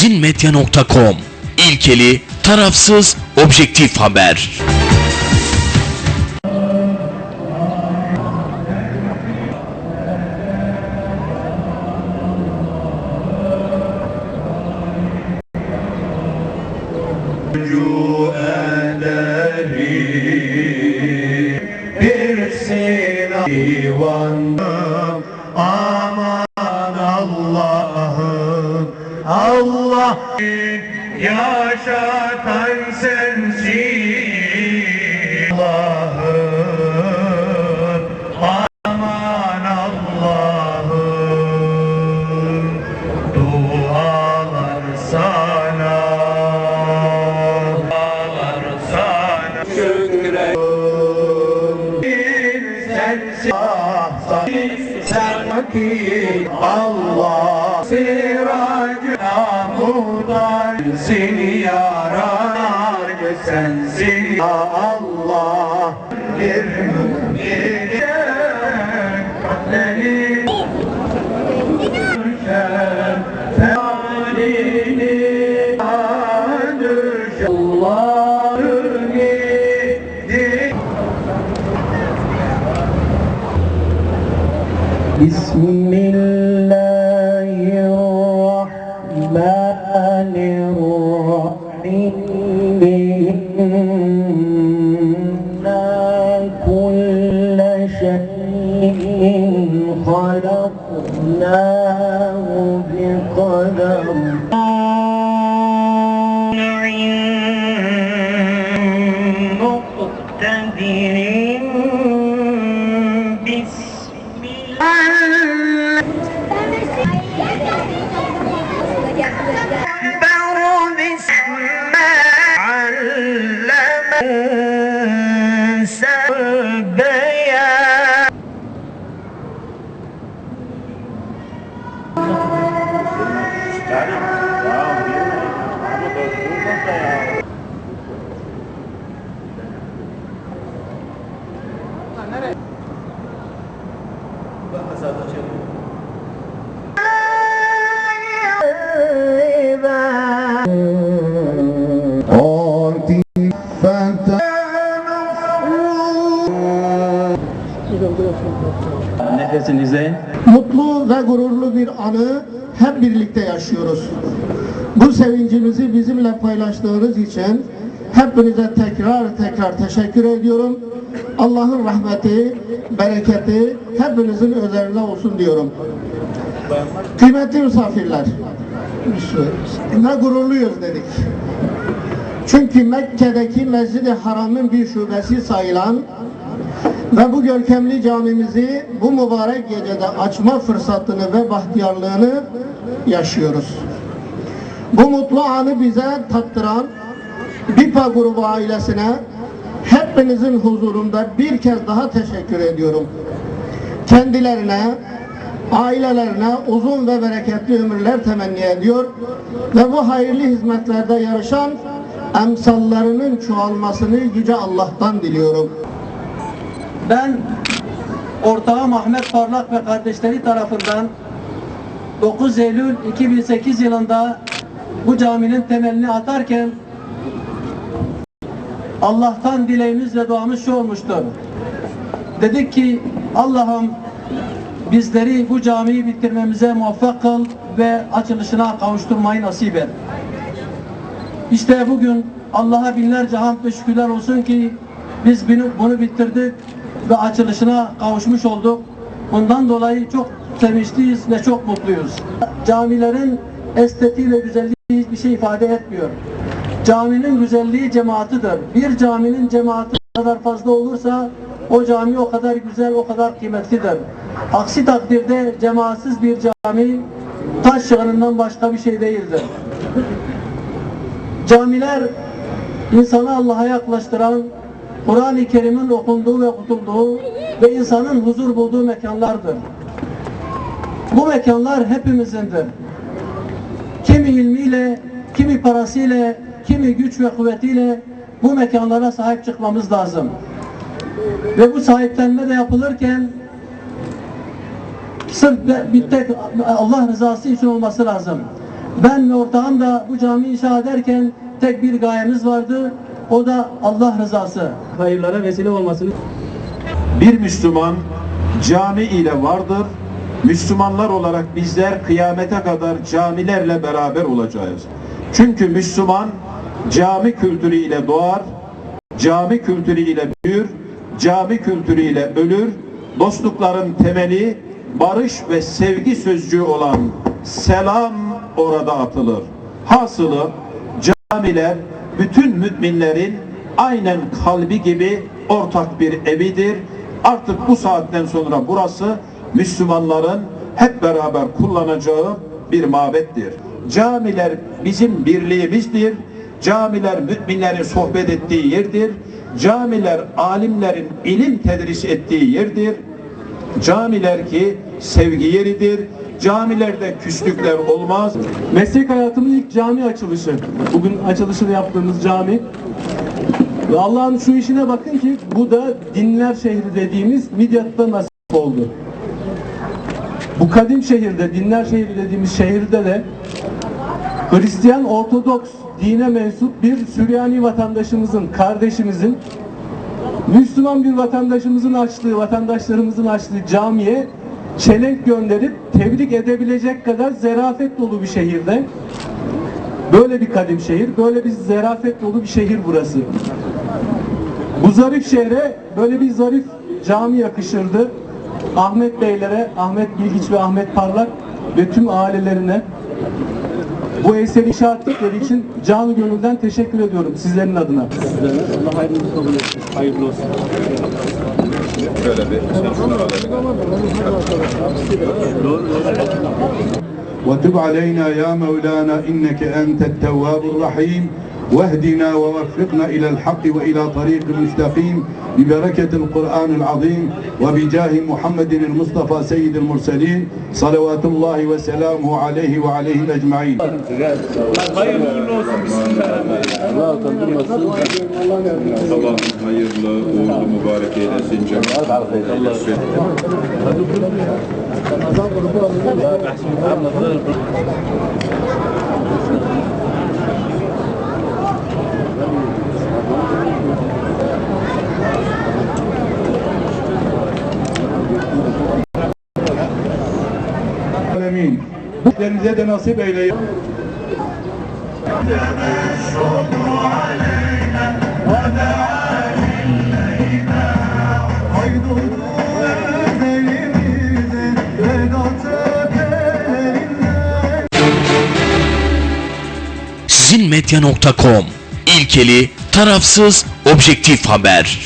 zinmedya.com İlkeli, tarafsız, objektif haber. bir aman Allah'ım Allah yaşatan sensin. Allah'ım aman Allah'ım dualar sana. Dualar sana. Şükre sensin. Sen vakit Allah muhtaç seni yarar sensin. Ya Allah bir müminin kalbini الرحمن الرحيم. إنا كل شيء خلقناه بقدر yaşıyoruz. Bu sevincimizi bizimle paylaştığınız için hepinize tekrar tekrar teşekkür ediyorum. Allah'ın rahmeti, bereketi hepinizin üzerine olsun diyorum. Kıymetli misafirler, ne gururluyuz dedik. Çünkü Mekke'deki Mescid-i Haram'ın bir şubesi sayılan ve bu görkemli camimizi bu mübarek gecede açma fırsatını ve bahtiyarlığını yaşıyoruz. Bu mutlu anı bize tattıran BİPA grubu ailesine hepinizin huzurunda bir kez daha teşekkür ediyorum. Kendilerine, ailelerine uzun ve bereketli ömürler temenni ediyor ve bu hayırlı hizmetlerde yarışan emsallarının çoğalmasını Yüce Allah'tan diliyorum. ben ortağım Ahmet Parlak ve kardeşleri tarafından 9 Eylül 2008 yılında bu caminin temelini atarken Allah'tan dileğimiz ve duamız şu olmuştur. Dedik ki Allah'ım bizleri bu camiyi bitirmemize muvaffak kıl ve açılışına kavuşturmayı nasip et. İşte bugün Allah'a binlerce hamd ve şükürler olsun ki biz bunu bitirdik ve açılışına kavuşmuş olduk. Bundan dolayı çok sevinçliyiz ve çok mutluyuz. Camilerin estetiği ve güzelliği hiçbir şey ifade etmiyor. Caminin güzelliği cemaatidir. Bir caminin cemaati kadar fazla olursa o cami o kadar güzel, o kadar kıymetlidir. Aksi takdirde cemaatsiz bir cami taş yığınından başka bir şey değildir. Camiler insanı Allah'a yaklaştıran, Kur'an-ı Kerim'in okunduğu ve okutulduğu ve insanın huzur bulduğu mekanlardır. Bu mekanlar hepimizindir. Kimi ilmiyle, kimi parasıyla, kimi güç ve kuvvetiyle bu mekanlara sahip çıkmamız lazım. Ve bu sahiplenme de yapılırken sırf bir tek Allah rızası için olması lazım. Ben ve ortağım da bu camiyi inşa ederken tek bir gayemiz vardı. O da Allah rızası. Hayırlara vesile olmasını Bir Müslüman cami ile vardır. Müslümanlar olarak bizler kıyamete kadar camilerle beraber olacağız. Çünkü Müslüman cami kültürüyle doğar, cami kültürüyle büyür, cami kültürüyle ölür. Dostlukların temeli barış ve sevgi sözcüğü olan selam orada atılır. Hasılı camiler bütün müminlerin aynen kalbi gibi ortak bir evidir. Artık bu saatten sonra burası Müslümanların hep beraber kullanacağı bir mabettir. Camiler bizim birliğimizdir. Camiler müminlerin sohbet ettiği yerdir. Camiler alimlerin ilim tedris ettiği yerdir. Camiler ki sevgi yeridir. Camilerde küslükler olmaz. Meslek hayatımın ilk cami açılışı. Bugün açılışını yaptığımız cami. Ve Allah'ın şu işine bakın ki bu da dinler şehri dediğimiz Midyat'ta nasip oldu. Bu kadim şehirde, dinler şehri dediğimiz şehirde de Hristiyan Ortodoks dine mensup bir Süryani vatandaşımızın, kardeşimizin Müslüman bir vatandaşımızın açtığı, vatandaşlarımızın açtığı camiye çelenk gönderip tebrik edebilecek kadar zerafet dolu bir şehirde. Böyle bir kadim şehir, böyle bir zerafet dolu bir şehir burası. Bu zarif şehre böyle bir zarif cami yakışırdı. Ahmet Beylere, Ahmet Bilgiç ve Ahmet Parlak ve tüm ailelerine bu eseri inşa ettikleri için canı gönülden teşekkür ediyorum sizlerin adına. وتب علينا يا مولانا إنك أنت التواب الرحيم واهدنا ووفقنا إلى الحق وإلى طريق المستقيم ببركة القرآن العظيم وبجاه محمد المصطفى سيد المرسلين صلوات الله وسلامه عليه وعليهم أجمعين. Allah hayırlı, Bizlerinize de nasip eyle. Sizinmedya.com İlkeli, tarafsız, objektif haber.